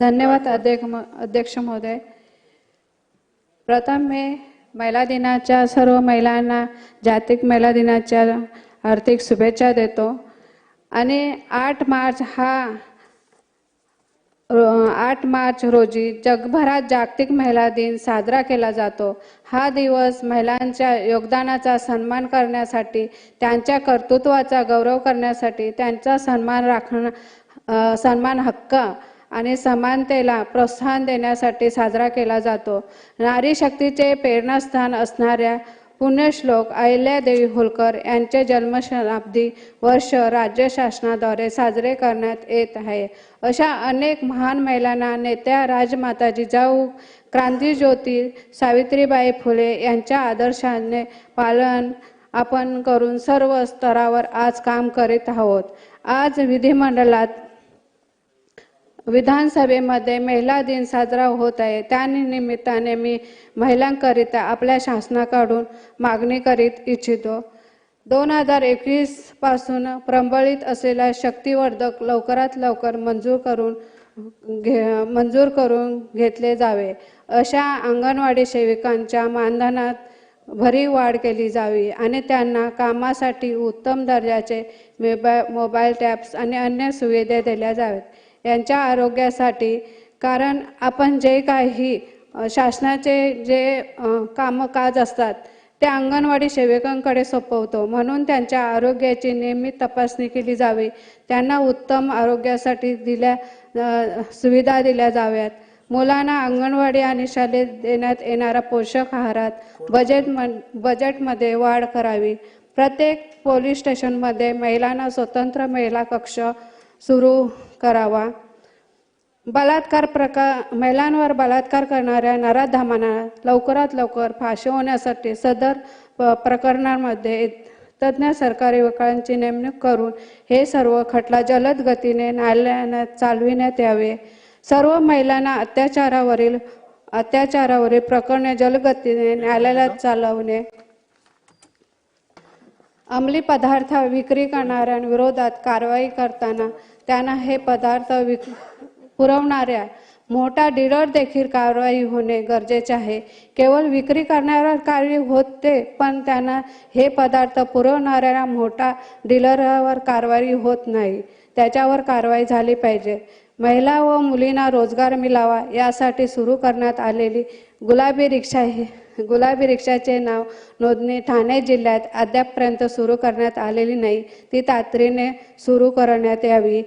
धन्यवाद अध्यक्ष अध्यक्ष महोदय. प्रथम मी महिला दिनाच्या सर्व महिलांना जागतिक महिला दिनाच्या आर्थिक शुभेच्छा देतो. आणि आठ मार्च हा आठ मार्च रोजी जगभरात जागतिक महिला दिन साजरा केला जातो. हा दिवस महिलांच्या योगदानाचा सन्मान करण्यासाठी त्यांच्या कर्तृत्वाचा गौरव करण्यासाठी त्यांचा सन्मान राखण सन्मान हक्क आणि समानतेला प्रोत्साहन देण्यासाठी साजरा केला जातो. नारी शक्तीचे प्रेरणास्थान असणाऱ्या पुण्यश्लोक अहिल्यादेवी होलकर यांचे जन्मशताब्दी वर्ष राज्य शासनाद्वारे साजरे करण्यात येत आहे. अशा अनेक महान महिलांना नेत्या राजमाता जिजाऊ क्रांतीज्योती सावित्रीबाई फुले यांच्या आदर्शाने पालन आपण करून सर्व स्तरावर आज काम करीत आहोत. आज विधिमंडळात विधानसभेमध्ये महिला दिन साजरा होत आहे. त्या निमित्ताने मी महिलांकरिता आपल्या शासनाकडून मागणी करीत इच्छितो. दोन हजार एकवीसपासून प्रबळित असलेला शक्तिवर्धक लवकरात लवकर मंजूर करून घे मंजूर करून घेतले जावे. अशा अंगणवाडी सेविकांच्या मानधनात भरीव वाढ केली जावी आणि त्यांना कामासाठी उत्तम दर्जाचे मोबा मोबाईल टॅब्स आणि अन्य सुविधा दिल्या जाव्यात. यांच्या आरोग्यासाठी. कारण आपण जे काही शासनाचे जे कामकाज असतात ते अंगणवाडी सेविकांकडे सोपवतो. म्हणून त्यांच्या आरोग्याची नियमित तपासणी केली जावी. त्यांना उत्तम आरोग्यासाठी दिल्या सुविधा दिल्या जाव्यात. मुलांना अंगणवाडी आणि शाळेत देण्यात येणाऱ्या पोषक आहारात बजेट बजेटमध्ये वाढ करावी. प्रत्येक पोलीस स्टेशनमध्ये महिलांना स्वतंत्र महिला कक्ष सुरू करावा. बलात्कार प्रकार महिलांवर बलात्कार करणाऱ्या नराधामांना लवकरात लवकर फाशी होण्यासाठी सदर प- प्रकरणांमध्ये तज्ज्ञ सरकारी वकिलांची नेमणूक करून हे सर्व खटला जलद गतीने न्यायालयात चालविण्यात यावे. सर्व महिलांना अत्याचारावरील अत्याचारावरील प्रकरणे जलदगतीने न्यायालयात चालवणे. अंमली पदार्थ विक्री करणाऱ्यांविरोधात कारवाई करताना त्यांना हे पदार्थ विक पुरवणाऱ्या मोठा डीलर देखील कारवाई होणे गरजेचे आहे. केवळ विक्री करणाऱ्या कारवाई होते पण त्यांना हे पदार्थ पुरवणाऱ्या मोठा डीलरवर कारवाई होत नाही. त्याच्यावर कारवाई झाली पाहिजे. महिला व मुलींना रोजगार मिळावा यासाठी सुरू करण्यात आलेली गुलाबी रिक्षा ही गुलाबी रिक्षाचे नाव नोंदणी ठाणे जिल्ह्यात अद्यापपर्यंत सुरू करण्यात आलेली नाही. ती तातडीने सुरू करण्यात यावी.